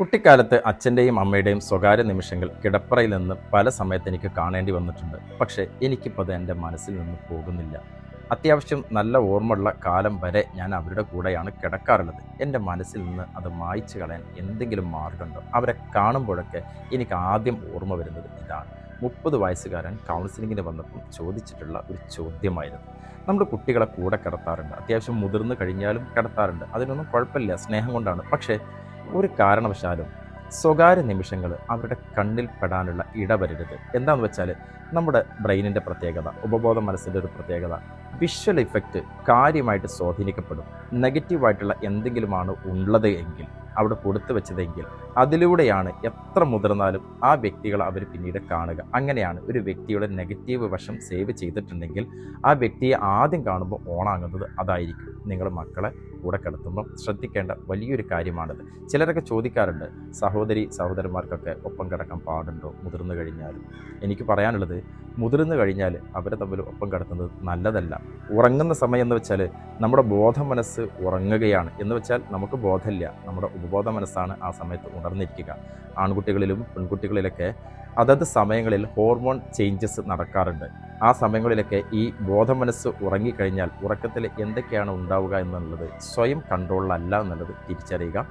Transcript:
കുട്ടിക്കാലത്ത് അച്ഛന്റെയും അമ്മയുടെയും സ്വകാര്യ നിമിഷങ്ങൾ കിടപ്പറയിൽ നിന്ന് പല സമയത്ത് എനിക്ക് കാണേണ്ടി വന്നിട്ടുണ്ട്. പക്ഷേ എനിക്കിപ്പോൾ അത് എന്റെ മനസ്സിൽ നിന്ന് പോകുന്നില്ല. അത്യാവശ്യം നല്ല ഓർമ്മയുള്ള കാലം വരെ ഞാൻ അവരുടെ കൂടെയാണ് കിടക്കാറുള്ളത്. എന്റെ മനസ്സിൽ നിന്ന് അത് മായ്ച്ചു കളയാൻ എന്തെങ്കിലും മാർഗമുണ്ടോ? അവരെ കാണുമ്പോഴൊക്കെ എനിക്ക് ആദ്യം ഓർമ്മ വരുന്നത് ഇതാണ്. മുപ്പത് വയസ്സുകാരൻ കൗൺസിലിങ്ങിന് വന്നപ്പോൾ ചോദിച്ചിട്ടുള്ള ഒരു ചോദ്യമായിരുന്നു. നമ്മൾ കുട്ടികളെ കൂടെ കിടത്താറുണ്ട്. അത്യാവശ്യം മുതിർന്നു കഴിഞ്ഞാലും കിടത്താറുണ്ട്. അതിനൊന്നും കുഴപ്പമില്ല. സ്നേഹം കൊണ്ടാണ്. പക്ഷേ ഒരു കാരണവശാലും സ്വകാര്യ നിമിഷങ്ങൾ അവരുടെ കണ്ണിൽ പെടാനുള്ള ഇടവരരുത്. എന്താണെന്ന് വെച്ചാൽ നമ്മുടെ ബ്രെയിനിന്റെ പ്രത്യേകത ഉപബോധ മനസ്സിന്റെ ഒരു പ്രത്യേകത വിഷ്വൽ ഇഫക്റ്റ് കാര്യമായിട്ട് സ്വാധീനിക്കപ്പെടും. നെഗറ്റീവായിട്ടുള്ള എന്തെങ്കിലുമാണ് ഉള്ളത് എങ്കിൽ അവിടെ കൊടുത്തു വെച്ചതെങ്കിൽ അതിലൂടെയാണ് എത്ര മുതിർന്നാലും ആ വ്യക്തികൾ അവർ പിന്നീട് കാണുക. അങ്ങനെയാണ് ഒരു വ്യക്തിയുടെ നെഗറ്റീവ് വശം സേവ് ചെയ്തിട്ടുണ്ടെങ്കിൽ ആ വ്യക്തിയെ ആദ്യം കാണുമ്പോൾ ഓണാകുന്നത് അതായിരിക്കും. നിങ്ങളുടെ മക്കളെ കൂടെ കിടത്തുമ്പം ശ്രദ്ധിക്കേണ്ട വലിയൊരു കാര്യമാണിത്. ചിലരൊക്കെ ചോദിക്കാറുണ്ട് സഹോദരി സഹോദരന്മാർക്കൊക്കെ ഒപ്പം കിടക്കാൻ പാടുണ്ടോ? മുതിർന്നു കഴിഞ്ഞാൽ എനിക്ക് പറയാനുള്ളത് മുതിർന്നു കഴിഞ്ഞാൽ അവരെ തമ്മിൽ ഒപ്പം കിടത്തുന്നത് നല്ലതല്ല. ഉറങ്ങുന്ന സമയം എന്ന് വെച്ചാൽ നമ്മുടെ ബോധ മനസ്സ് ഉറങ്ങുകയാണ്. എന്ന് വെച്ചാൽ നമുക്ക് ബോധമില്ല. നമ്മുടെ ഉപബോധ മനസ്സാണ് ആ സമയത്ത് ഉണർന്നിരിക്കുക. ആൺകുട്ടികളിലും പെൺകുട്ടികളിലൊക്കെ അതത് സമയങ്ങളിൽ ഹോർമോൺ ചേഞ്ചസ് നടക്കാറുണ്ട്. ആ സമയങ്ങളിലൊക്കെ ഈ ബോധമനസ്സ് ഉറങ്ങിക്കഴിഞ്ഞാൽ ഉറക്കത്തിൽ എന്തൊക്കെയാണ് ഉണ്ടാവുക എന്നുള്ളത് സ്വയം കൺട്രോളിലല്ല എന്നുള്ളത് തിരിച്ചറിയുക.